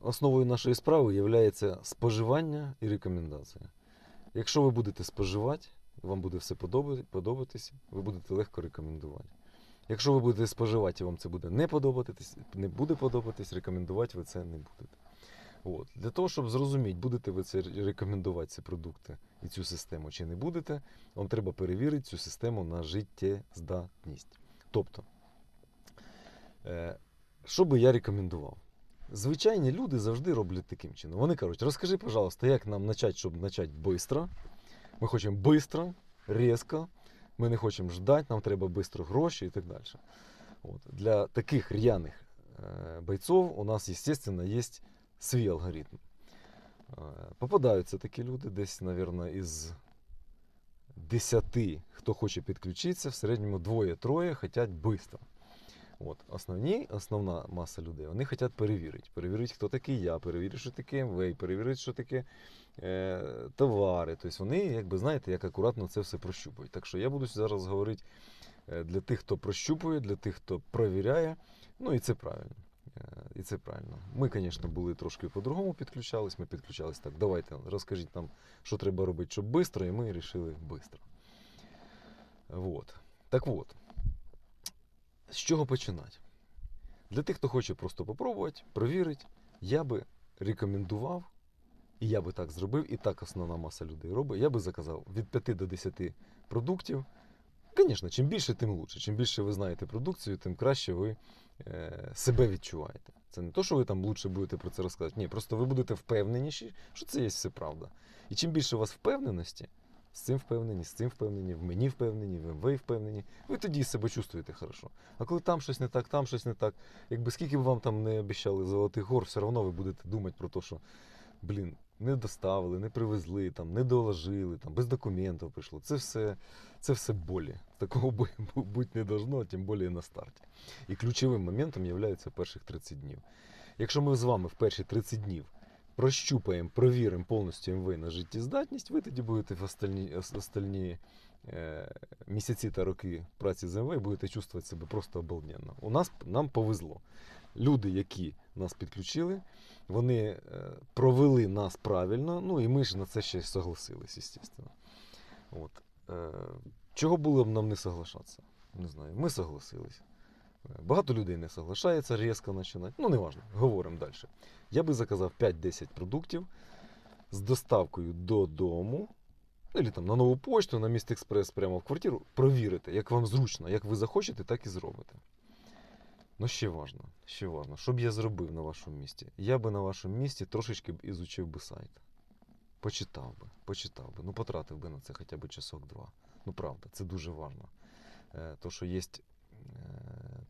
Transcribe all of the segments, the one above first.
основою нашої справи є споживання і рекомендація. Якщо ви будете споживати, вам буде все подоба- подобатись, ви будете легко рекомендувати. Якщо ви будете споживати і вам це буде не подобатись, не буде подобатись, рекомендувати ви це не будете. От. Для того, щоб зрозуміти, будете ви це рекомендувати ці продукти і цю систему чи не будете, вам треба перевірити цю систему на життєздатність. Тобто, е, що би я рекомендував? Звичайні люди завжди роблять таким чином. Вони кажуть, розкажи, пожалуйста, як нам почати, щоб почати швидко. Ми хочемо швидко, різко, ми не хочемо ждати, нам треба швидко гроші і так далі. От. Для таких рьяних е, бойців у нас, звісно, є свій алгоритм. Е, Попадаються такі люди, десь, мабуть, із 10, хто хоче підключитися, в середньому двоє-троє хочуть швидко. От, основні, основна маса людей, вони хочуть перевірити. Перевірити, хто такий я, перевірити, що таке МВ, перевірити, що таке е, товари. Тобто вони, якби знаєте, як акуратно це все прощупують. Так що я буду зараз говорити е, для тих, хто прощупує, для тих, хто перевіряє. Ну і це правильно. Е, І це правильно. Ми, звісно, були трошки по-другому підключались. Ми підключались так. Давайте розкажіть нам, що треба робити, щоб швидко, і ми вирішили швидко. Вот. Так от, з чого починати? Для тих, хто хоче просто попробувати, провірити, я би рекомендував, і я би так зробив, і так основна маса людей робить, я би заказав від 5 до 10 продуктів. Звісно, чим більше, тим лучше. Чим більше ви знаєте продукцію, тим краще ви е, себе відчуваєте. Це не то, що ви там лучше будете про це розказувати. Ні, просто ви будете впевненіші, що це є все правда. І чим більше у вас впевненості, з цим впевнені, з цим впевнені, в мені впевнені, в МВ впевнені, ви тоді себе чувствуєте хорошо. А коли там щось не так, там щось не так, якби скільки б вам там не обіцяли золотих гор, все одно ви будете думати про те, що блін, не доставили, не привезли, там, не доложили, там, без документів прийшло. Це все, це все болі. Такого бу- бу- бути не должно, тим більше на старті. І ключовим моментом є перших 30 днів. Якщо ми з вами в перші 30 днів прощупаємо, провіримо повністю МВ на життєздатність, ви тоді будете в остальні, остальні е, місяці та роки праці з МВ будете чувствувати себе просто обалденно. У нас нам повезло. Люди, які нас підключили, вони е, провели нас правильно, ну і ми ж на це ще согласились, звісно. От. Е, чого було б нам не соглашатися? Не знаю. Ми согласились. Е, Багато людей не соглашається різко починати. Ну, не важливо, говоримо далі. Я би заказав 5-10 продуктів з доставкою додому. Ну, або там на нову почту, на міст експрес прямо в квартиру. Провірити, як вам зручно, як ви захочете, так і зробите. Ну, ще важно, ще важно, що б я зробив на вашому місці? Я би на вашому місці трошечки б ізучив би сайт. Почитав би, почитав би, ну потратив би на це хоча б часок-два. Ну правда, це дуже важно. Е, то, що є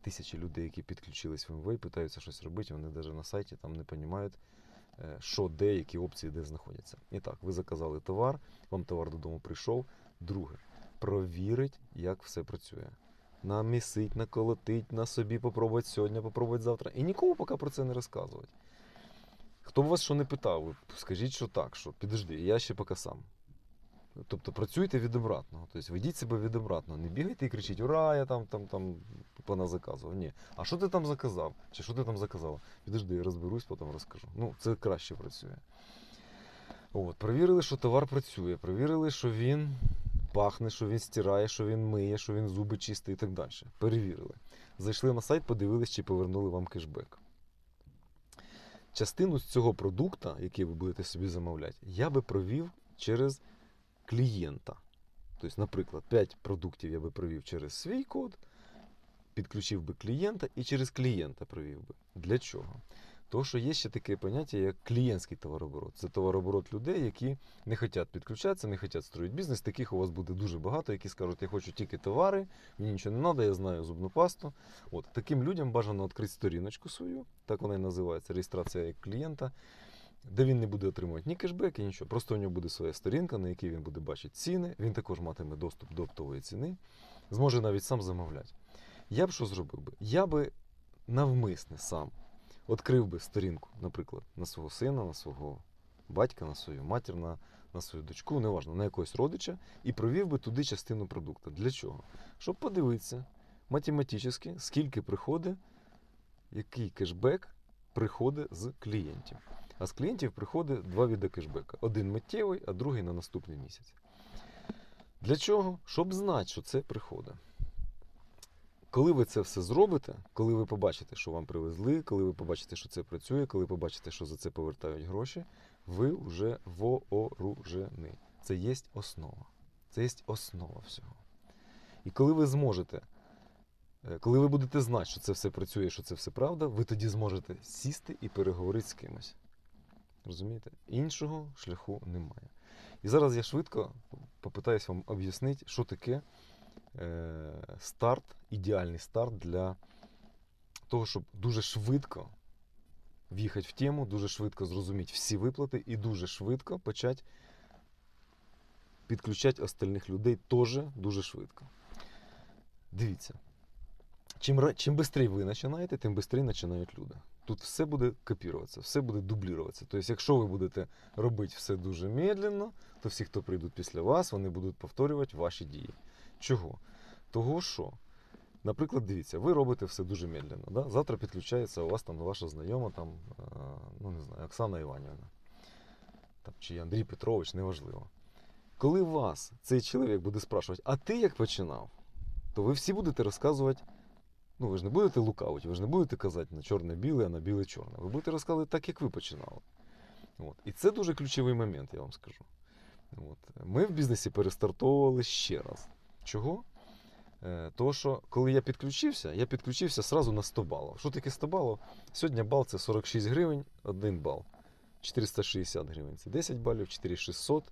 тисячі людей, які підключились в МВ питаються щось робити, вони навіть на сайті там не розуміють, що, де, які опції, де знаходяться. І так, ви заказали товар, вам товар додому прийшов. Друге, провірить, як все працює. Намісить, наколотить, на собі попробувати сьогодні, попробувати завтра. І нікому поки про це не розказувати. Хто б вас що не питав, скажіть, що так, що підожди, я ще поки сам. Тобто працюйте від обратного. Тобто ведіть себе від обратного. Не бігайте і кричіть, ура, я там там, там пана заказував. Ні. А що ти там заказав? Чи що ти там заказала? Підожди, я розберусь, потім розкажу. Ну, це краще працює. От, Провірили, що товар працює, провірили, що він пахне, що він стирає, що він миє, що він зуби чистий і так далі. Перевірили. Зайшли на сайт, подивились, чи повернули вам кешбек. Частину з цього продукту, який ви будете собі замовляти, я би провів через клієнта. Тобто, наприклад, 5 продуктів я би провів через свій код, підключив би клієнта і через клієнта провів би. Для чого? Тому що є ще таке поняття, як клієнтський товарооборот. Це товарооборот людей, які не хочуть підключатися, не хочуть строїти бізнес. Таких у вас буде дуже багато, які скажуть, я хочу тільки товари, мені нічого не треба, я знаю зубну пасту. От таким людям бажано відкрити сторіночку свою, так вона і називається, реєстрація клієнта, де він не буде отримувати ні кешбек, ні нічого. Просто у нього буде своя сторінка, на якій він буде бачити ціни. Він також матиме доступ до оптової ціни, зможе навіть сам замовляти. Я б що зробив би? Я би навмисне сам відкрив би сторінку, наприклад, на свого сина, на свого батька, на свою матір, на, на свою дочку, неважно, на якогось родича, і провів би туди частину продукту. Для чого? Щоб подивитися математично, скільки приходить, який кешбек приходить з клієнтів. А з клієнтів приходить два види кешбека: один миттєвий, а другий на наступний місяць. Для чого? Щоб знати, що це приходить. Коли ви це все зробите, коли ви побачите, що вам привезли, коли ви побачите, що це працює, коли побачите, що за це повертають гроші, ви вже вооружені. Це є основа. Це є основа всього. І коли ви зможете, е, коли ви будете знати, що це все працює, що це все правда, ви тоді зможете сісти і переговорити з кимось. Розумієте? Іншого шляху немає. І зараз я швидко попитаюсь вам об'яснити, що таке е, старт, ідеальний старт для того, щоб дуже швидко в'їхати в тему, дуже швидко зрозуміти всі виплати і дуже швидко почати підключати остальних людей теж дуже швидко. Дивіться. Чим, чим швидше ви починаєте, тим швидше починають люди. Тут все буде копіруватися, все буде дублюватися. Тобто, якщо ви будете робити все дуже медленно, то всі, хто прийдуть після вас, вони будуть повторювати ваші дії. Чого? Того що, наприклад, дивіться, ви робите все дуже медленно. Да? Завтра підключається у вас там ваша знайома, там, е, ну не знаю, Оксана Іванівна. Там, чи Андрій Петрович, неважливо. Коли вас цей чоловік буде спрашувати, а ти як починав? то ви всі будете розказувати. Ну, ви ж не будете лукавити, ви ж не будете казати на чорне-біле, а на біле-чорне. Ви будете розказувати так, як ви починали. От. І це дуже ключовий момент, я вам скажу. От. Ми в бізнесі перестартовували ще раз. Чого? Е, Того, що коли я підключився, я підключився сразу на 100 балів. Що таке 100 балів? Сьогодні бал це 46 гривень, 1 бал. 460 гривень це 10 балів, 4600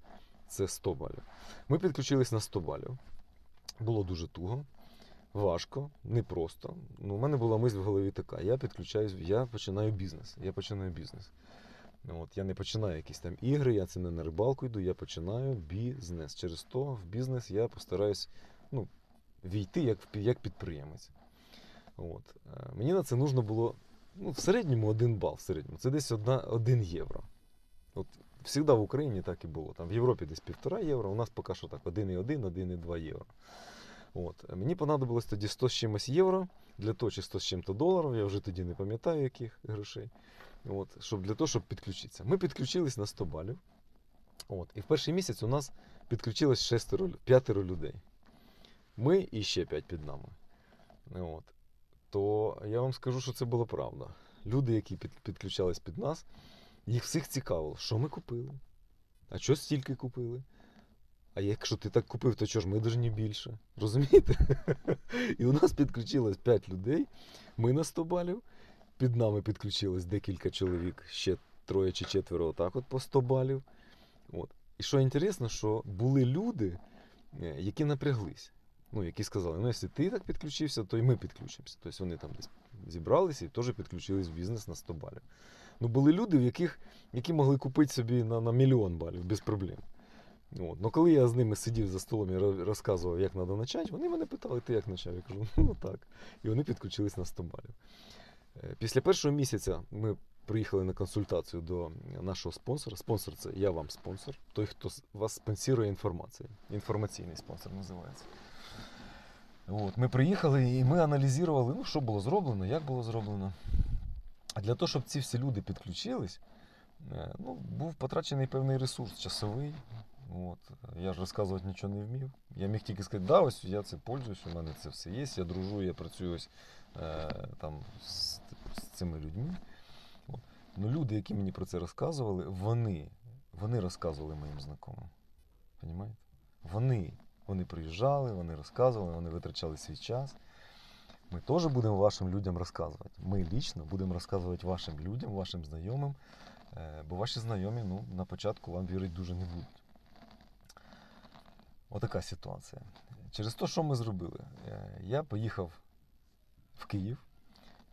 це 100 балів. Ми підключились на 100 балів. Було дуже туго, важко, непросто. Ну, у мене була мисль в голові така: я підключаюсь, я починаю бізнес. Я починаю бізнес. Ну, От, я не починаю якісь там ігри, я це не на рибалку йду, я починаю бізнес. Через то в бізнес я постараюсь ну, війти як, як підприємець. От. Е, Мені на це нужно було ну, в середньому один бал. В середньому. Це десь одна, 1 євро. От, Всегда в Україні так і було. Там в Європі десь півтора євро, у нас поки що так 1,1, 1,2 євро. От. Мені понадобилось тоді 100 з чимось євро, для того, чи 100 з чим-то доларів, я вже тоді не пам'ятаю яких грошей. От, щоб, для того, щоб підключитися. Ми підключились на 100 балів. От, і в перший місяць у нас підключилось шестеро, п'ятеро людей. Ми і ще п'ять під нами. От. То я вам скажу, що це була правда. Люди, які під, підключались під нас, їх всіх цікавило, що ми купили, а що стільки купили. А якщо ти так купив, то чого ж ми не більше? Розумієте? І у нас підключилось 5 людей, ми на 100 балів, під нами підключилось декілька чоловік, ще троє чи четверо, отак от по 100 балів. От. І що інтересно, що були люди, е, які напряглись. Ну, які сказали, ну, якщо ти так підключився, то і ми підключимося. Тобто вони там десь зібралися і теж підключились в бізнес на 100 балів. Ну, були люди, в яких, які могли купити собі на, на мільйон балів без проблем. От. Ну, коли я з ними сидів за столом і розказував, як треба почати, вони мене питали, ти як почав? Я кажу, ну так. І вони підключились на 100 балів. Е, Після першого місяця ми приїхали на консультацію до нашого спонсора. Спонсор це я вам спонсор, той, хто вас спонсорує інформацією. Інформаційний спонсор називається. От, ми приїхали і ми аналізували, ну, що було зроблено, як було зроблено. А для того, щоб ці всі люди підключились, е, ну, був потрачений певний ресурс часовий. От. Я ж розказувати нічого не вмів. Я міг тільки сказати, да, ось я це пользуюсь, у мене це все є, я дружу, я працюю ось, е, там, з, з цими людьми. От. Ну, люди, які мені про це розказували, вони, вони розказували моїм знайомим. Понімаєте? Вони, вони приїжджали, вони розказували, вони витрачали свій час. Ми теж будемо вашим людям розказувати. Ми лічно будемо розказувати вашим людям, вашим знайомим, е, бо ваші знайомі ну, на початку вам вірити дуже не будуть. Отака ситуація. Через те, що ми зробили? Е, Я поїхав в Київ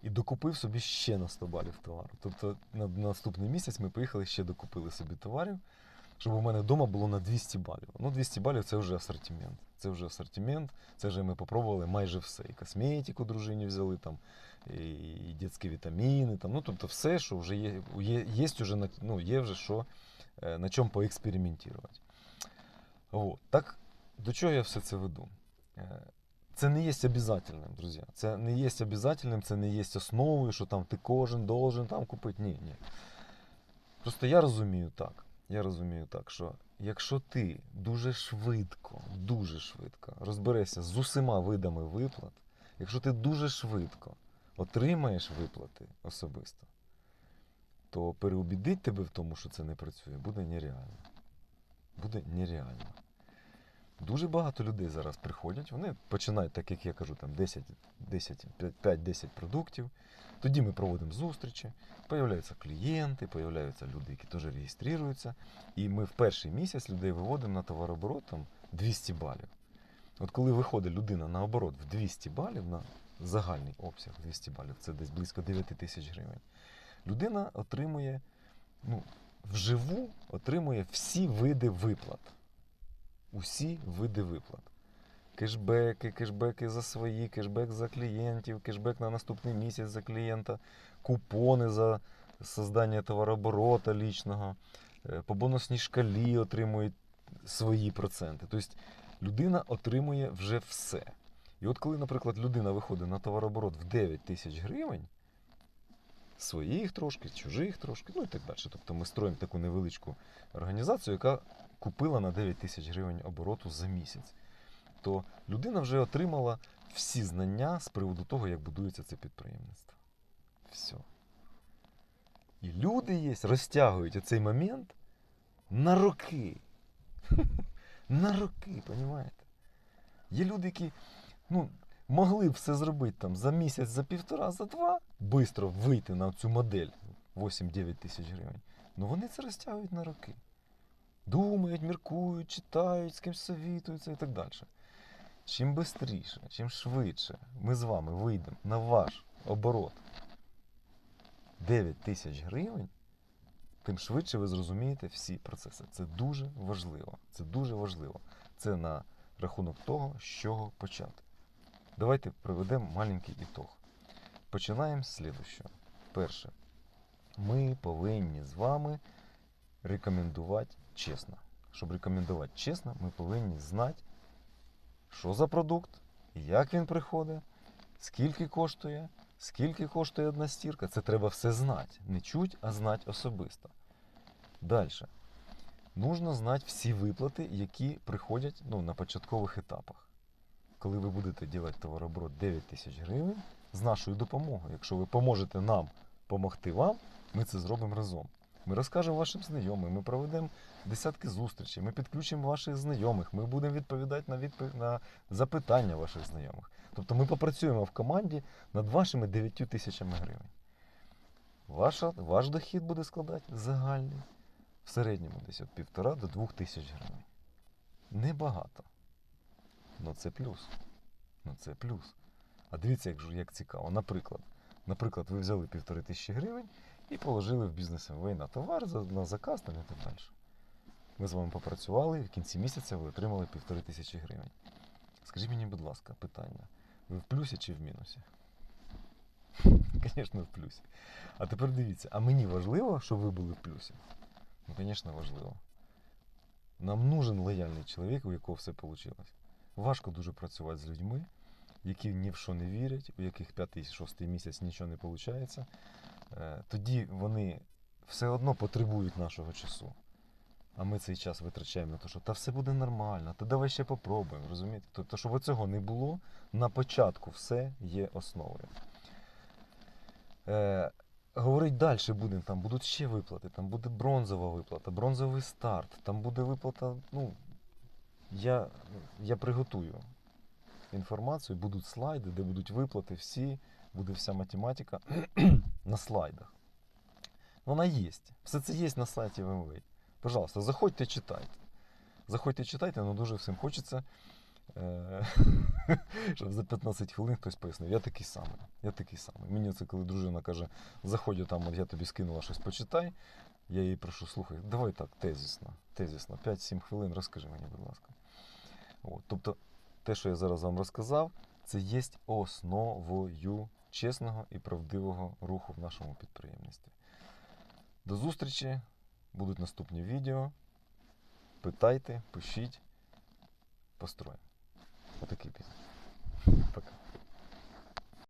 і докупив собі ще на 100 балів товару. Тобто на на наступний місяць ми поїхали ще докупили собі товарів, щоб у мене вдома було на 200 балів. Ну, 200 балів це вже асортимент. Це вже асортимент, це вже ми попробували майже все. І косметику дружині взяли, там, і, і вітаміни, там, ну, тобто все, що вже є, є, є, вже, ну, є вже що, е, на чому поекспериментувати. От. Так, до чого я все це веду? Е, це не є обов'язательним, друзі. Це не є обов'язательним, це не є основою, що там ти кожен должен там купити. Ні, ні. Просто я розумію так. Я розумію так, що якщо ти дуже швидко, дуже швидко розберешся з усіма видами виплат, якщо ти дуже швидко отримаєш виплати особисто, то переубідить тебе в тому, що це не працює, буде нереально. Буде нереально. Дуже багато людей зараз приходять, вони починають, так як я кажу, там 10, 10, 5-10 продуктів. Тоді ми проводимо зустрічі, появляються клієнти, появляються люди, які теж реєструються. І ми в перший місяць людей виводимо на товарооборот там 200 балів. От коли виходить людина на оборот в 200 балів, на загальний обсяг 200 балів, це десь близько 9 тисяч гривень, людина отримує, ну, вживу отримує всі види виплат. Усі види виплат. Кешбеки, кешбеки за свої, кешбек за клієнтів, кешбек на наступний місяць за клієнта, купони за создання товарооборота лічного, е, по бонусній шкалі отримують свої проценти. Тобто людина отримує вже все. І от коли, наприклад, людина виходить на товарооборот в 9 тисяч гривень, своїх трошки, чужих трошки, ну і так далі. Тобто ми строїмо таку невеличку організацію, яка купила на 9 тисяч гривень обороту за місяць. То людина вже отримала всі знання з приводу того, як будується це підприємництво. Все. І люди є, розтягують оцей момент на роки. На роки, розумієте? Є люди, які ну, могли б все зробити там за місяць, за півтора, за два, швидко вийти на цю модель 8-9 тисяч гривень. Ну вони це розтягують на роки. Думають, міркують, читають, з кимось совітуються і так далі. Чим швидше, чим швидше ми з вами вийдемо на ваш оборот 9 тисяч гривень, тим швидше ви зрозумієте всі процеси. Це дуже важливо. Це дуже важливо. Це на рахунок того, з чого почати. Давайте проведемо маленький ітог. Починаємо з слідущого. Перше, ми повинні з вами рекомендувати чесно. Щоб рекомендувати чесно, ми повинні знати, що за продукт, як він приходить, скільки коштує, скільки коштує одна стірка. Це треба все знати. Не чуть, а знати особисто. Далі. Нужно знати всі виплати, які приходять ну, на початкових етапах. Коли ви будете робити товарооборот 9 тисяч гривень з нашою допомогою. Якщо ви поможете нам допомогти вам, ми це зробимо разом. Ми розкажемо вашим знайомим, ми проведемо десятки зустрічей, ми підключимо ваших знайомих, ми будемо відповідати на, відпов... на запитання ваших знайомих. Тобто ми попрацюємо в команді над вашими 9 тисячами гривень. Ваша, ваш дохід буде складати загальний в середньому десь від півтора до двох тисяч гривень. Небагато. Ну це плюс. Ну це плюс. А дивіться, як, як цікаво. Наприклад, наприклад, ви взяли півтори тисячі гривень і положили в бізнес МВ на товар, на заказ там і так далі. Ми з вами попрацювали, і в кінці місяця ви отримали півтори тисячі гривень. Скажіть мені, будь ласка, питання: ви в плюсі чи в мінусі? Звісно, в плюсі. А тепер дивіться, а мені важливо, щоб ви були в плюсі? Ну, звісно, важливо. Нам нужен лояльний чоловік, у якого все вийшло. Важко дуже працювати з людьми, які ні в що не вірять, у яких п'ятий-шостий місяць нічого не виходить. Тоді вони все одно потребують нашого часу. А ми цей час витрачаємо на те, що та все буде нормально, та давай ще попробуємо, розумієте? Тобто, щоб цього не було, на початку все є основою. Е, говорить далі будемо, там будуть ще виплати, там буде бронзова виплата, бронзовий старт, там буде виплата. Ну, я, я приготую інформацію, будуть слайди, де будуть виплати всі, буде вся математика на слайдах. Вона є. Все це є на сайті ВМВ. Пожалуйста, заходьте, читайте. Заходьте, читайте, але дуже всім хочеться, е, щоб за 15 хвилин хтось пояснив. Я такий самий. Я такий самий. Мені це коли дружина каже, заходь там, от я тобі скинула щось, почитай. Я її прошу, слухай, давай так, тезісно, тезісно, 5-7 хвилин розкажи мені, будь ласка. От, тобто, те, що я зараз вам розказав, це є основою чесного і правдивого руху в нашому підприємництві. До зустрічі, будуть наступні відео. Питайте, пишіть, построїмо. Отакий бізнес. Пока.